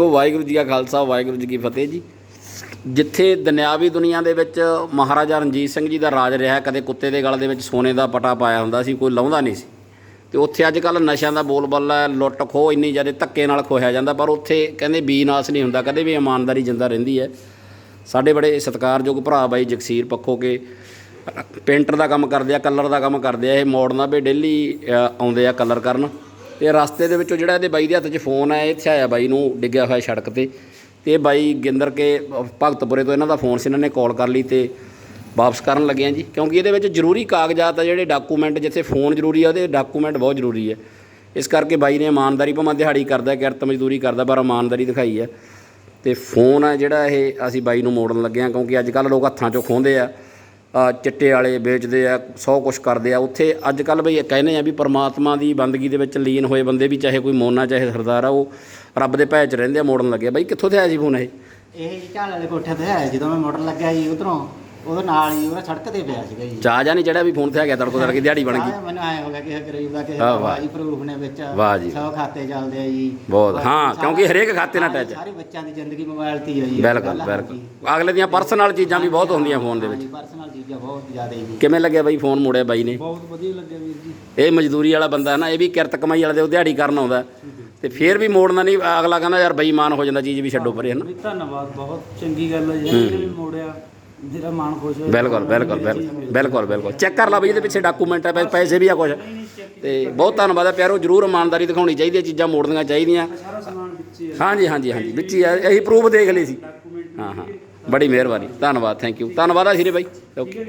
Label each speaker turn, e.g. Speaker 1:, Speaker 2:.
Speaker 1: ਉਹ ਵਾਹਿਗੁਰੂ ਜੀ ਕਾ ਖਾਲਸਾ, ਵਾਹਿਗੁਰੂ ਜੀ ਕੀ ਫਤਿਹ ਜੀ। ਜਿੱਥੇ ਦੁਨਿਆਵੀ ਦੁਨੀਆ ਦੇ ਵਿੱਚ ਮਹਾਰਾਜਾ ਰਣਜੀਤ ਸਿੰਘ ਜੀ ਦਾ ਰਾਜ ਰਿਹਾ, ਕਦੇ ਕੁੱਤੇ ਦੇ ਗਲ ਦੇ ਵਿੱਚ ਸੋਨੇ ਦਾ ਪਟਾ ਪਾਇਆ ਹੁੰਦਾ ਸੀ, ਕੋਈ ਲਾਉਂਦਾ ਨਹੀਂ ਸੀ। ਤੇ ਉੱਥੇ ਅੱਜ ਕੱਲ ਨਸ਼ਿਆਂ ਦਾ ਬੋਲਬਾਲਾ ਹੈ ਲੁੱਟ ਖੋਹ ਇੰਨੀ ਜ਼ਿਆਦਾ ਧੱਕੇ ਨਾਲ ਖੋਇਆ ਜਾਂਦਾ, ਪਰ ਉੱਥੇ ਕਹਿੰਦੇ ਬੀ ਨਾਸ ਨਹੀਂ ਹੁੰਦਾ, ਕਦੇ ਵੀ ਇਮਾਨਦਾਰੀ ਜਿੰਦਾ ਰਹਿੰਦੀ ਹੈ। ਸਾਡੇ ਬੜੇ ਸਤਿਕਾਰਯੋਗ ਭਰਾ ਬਾਈ ਜਗਸੀਰ ਪੱਖੋ ਕੇ, ਪੇਂਟਰ ਦਾ ਕੰਮ ਕਰਦੇ ਆ, ਕਲਰ ਦਾ ਕੰਮ ਕਰਦੇ ਆ, ਇਹ ਮੋੜਨਾ ਵੀ ਡੇਲੀ ਆਉਂਦੇ ਆ ਕਲਰ ਕਰਨ। ਤੇ ਰਸਤੇ ਦੇ ਵਿੱਚੋਂ ਜਿਹੜਾ ਇਹਦੇ ਬਾਈ ਦੇ ਹੱਥ 'ਚ ਫੋਨ ਆਇਆ ਇਹ ਆਇਆ ਬਾਈ ਨੂੰ, ਡਿੱਗਿਆ ਹੋਇਆ ਸੜਕ ਤੇ। ਤੇ ਇਹ ਬਾਈ ਗਿੰਦਰ ਕੇ ਭਗਤਪੁਰੇ ਤੋਂ ਇਹਨਾਂ ਦਾ ਫੋਨ ਸੀ, ਇਹਨਾਂ ਨੇ ਕਾਲ ਕਰ ਲਈ ਤੇ ਵਾਪਸ ਕਰਨ ਲੱਗੇ ਆ ਜੀ। ਕਿਉਂਕਿ ਇਹਦੇ ਵਿੱਚ ਜ਼ਰੂਰੀ ਕਾਗਜ਼ਾਤ ਆ ਜਿਹੜੇ ਡਾਕੂਮੈਂਟ ਜਿੱਥੇ ਫੋਨ ਜ਼ਰੂਰੀ ਆ, ਉਹਦੇ ਡਾਕੂਮੈਂਟ ਬਹੁਤ ਜ਼ਰੂਰੀ ਹੈ ਇਸ ਕਰਕੇ ਬਾਈ ਨੇ ਇਮਾਨਦਾਰੀ ਭਾਵੇਂ ਦਿਹਾੜੀ ਕਰਦਾ, ਕਿਰਤ ਮਜ਼ਦੂਰੀ ਕਰਦਾ, ਪਰ ਇਮਾਨਦਾਰੀ ਦਿਖਾਈ ਹੈ ਤੇ ਫੋਨ ਆ ਜਿਹੜਾ ਇਹ, ਅਸੀਂ ਬਾਈ ਨੂੰ ਮੋੜਨ ਲੱਗੇ ਆ ਕਿਉਂਕਿ ਅੱਜ ਕੱਲ ਲੋਕ ਹੱਥਾਂ 'ਚੋਂ ਖੋਹਦੇ ਆ। ਚਿੱਟੇ ਵਾਲੇ ਵੇਚਦੇ ਆ, ਸੌ ਕੁਛ ਕਰਦੇ ਆ। ਉੱਥੇ ਅੱਜ ਕੱਲ ਬਈ ਕਹਿੰਦੇ ਆ ਵੀ ਪਰਮਾਤਮਾ ਦੀ ਬੰਦਗੀ ਦੇ ਵਿੱਚ ਲੀਨ ਹੋਏ ਬੰਦੇ ਵੀ ਚਾਹੇ ਕੋਈ ਮੋਨਾ, ਚਾਹੇ ਸਰਦਾਰ ਆ, ਉਹ ਰੱਬ ਦੇ ਭੈ 'ਚ ਰਹਿੰਦੇ ਆ, ਮੋੜਨ ਲੱਗੇ ਬਈ ਕਿੱਥੋਂ ਤੇ ਆਇਆ ਜੀ ਫੋਨ ਇਹ?
Speaker 2: ਇਹ ਜੀ ਝਾਲ ਵਾਲੇ ਕੋਠੇ ਤੇ ਹੈ ਜਦੋਂ ਮੈਂ ਮੋਟਰ ਲੱਗਿਆ ਜੀ ਉਧਰੋਂ। ਉਹਦੇ ਨਾਲ ਹੀ ਉਹ ਸੜਕ ਤੇ ਪਿਆ ਸੀਗਾ ਜੀ।
Speaker 1: ਚਾਹ ਜਾਂ ਨਹੀਂ ਜਿਹੜਾ ਵੀ ਫੋਨ ਤੇ ਆ ਗਿਆ ਤੜਕੋ ਤੜਕੇ ਦਿਹਾੜੀ ਬਣ ਗਈ।
Speaker 2: ਮੈਨੂੰ ਆਏ ਹੋ ਗਿਆ ਕਿ ਗਰੀਬ ਦਾ ਕਿ
Speaker 1: ਵਾਹ, ਵਾਹ।
Speaker 2: ਜੀ ਪ੍ਰੂਫ ਨੇ ਵਿੱਚ।
Speaker 1: ਵਾਹ ਜੀ।
Speaker 2: 100 ਖਾਤੇ ਚੱਲਦੇ ਆ ਜੀ।
Speaker 1: ਬਹੁਤ, ਹਾਂ,
Speaker 2: ਸਾਰਾ-
Speaker 1: ਕਿਉਂਕਿ ਹਰੇਕ ਖਾਤੇ ਨਾਲ ਹੈ।
Speaker 2: ਸਾਰੇ ਬੱਚਿਆਂ ਦੀ ਜ਼ਿੰਦਗੀ ਮੋਬਾਈਲ ਤੇ ਹੀ ਹੈ ਜੀ
Speaker 1: ਬਿਲਕੁਲ ਬਿਲਕੁਲ। ਅਗਲੇ ਦੀਆਂ ਪਰਸਨਲ ਚੀਜ਼ਾਂ ਵੀ ਬਹੁਤ ਹੁੰਦੀਆਂ ਫੋਨ ਦੇ ਵਿੱਚ।
Speaker 2: ਪਰਸਨਲ ਚੀਜ਼ਾਂ ਬਹੁਤ ਜ਼ਿਆਦਾ ਜੀ।
Speaker 1: ਕਿਵੇਂ ਲੱਗਿਆ ਬਾਈ ਫੋਨ ਮੋੜਿਆ ਬਾਈ ਨੇ?
Speaker 2: ਬਹੁਤ ਵਧੀਆ ਲੱਗਿਆ ਵੀਰ ਜੀ।
Speaker 1: ਇਹ ਮਜ਼ਦੂਰੀ ਵਾਲਾ ਬੰਦਾ ਹੈ ਨਾ ਇਹ ਵੀ ਕਿਰਤ ਕਮਾਈ ਵਾਲਾ ਦੇ ਉਹ ਦਿਹਾੜੀ ਕਰਨ ਆਉਂਦਾ। ਤੇ ਫੇਰ ਵੀ ਮੋੜਨਾ ਨਹੀਂ ਅਗਲਾ ਕਹਿੰਦਾ ਯਾਰ ਬੇਈਮਾਨ ਹੋ ਜਾਂਦਾ ਚੀਜ਼ ਵੀ ਛੱਡੋ ਪਰੇ ਹਨਾ
Speaker 3: ਵੀ ਧੰਨਵਾਦ ਬਹੁਤ ਚੰਗੀ ਗੱਲ ਹੈ ਜੀ ਇਹਨੇ ਵੀ ਮੋੜਿਆ। ਜਿਹੜਾ ਮਨ ਖੁਸ਼ ਹੋਇਆ
Speaker 1: ਬਿਲਕੁਲ ਬਿਲਕੁਲ ਬਿਲਕੁਲ ਬਿਲਕੁਲ ਬਿਲਕੁਲ। ਚੈੱਕ ਕਰ ਲਾ ਬਈ ਇਹਦੇ ਪਿੱਛੇ ਡਾਕੂਮੈਂਟ ਹੈ ਪੈਸੇ ਵੀ ਆ ਕੁਝ ਤੇ ਬਹੁਤ ਧੰਨਵਾਦ ਹੈ ਪਿਆਰੋ ਜਰੂਰ ਇਮਾਨਦਾਰੀ ਦਿਖਾਉਣੀ ਚਾਹੀਦੀ ਹੈ ਚੀਜ਼ਾਂ ਮੋੜਨੀਆਂ ਚਾਹੀਦੀਆਂ। ਹਾਂਜੀ ਹਾਂਜੀ ਹਾਂਜੀ ਵਿੱਚ ਹੀ ਹੈ। ਇਹੀ ਪ੍ਰੂਫ ਦੇਖ ਲਈ ਸੀ। ਹਾਂ ਹਾਂ। ਬੜੀ ਮਿਹਰਬਾਨੀ। ਧੰਨਵਾਦ ਥੈਂਕ ਯੂ ਧੰਨਵਾਦ ਆ ਸ਼੍ਰੀ ਬਾਈ। ਓਕੇ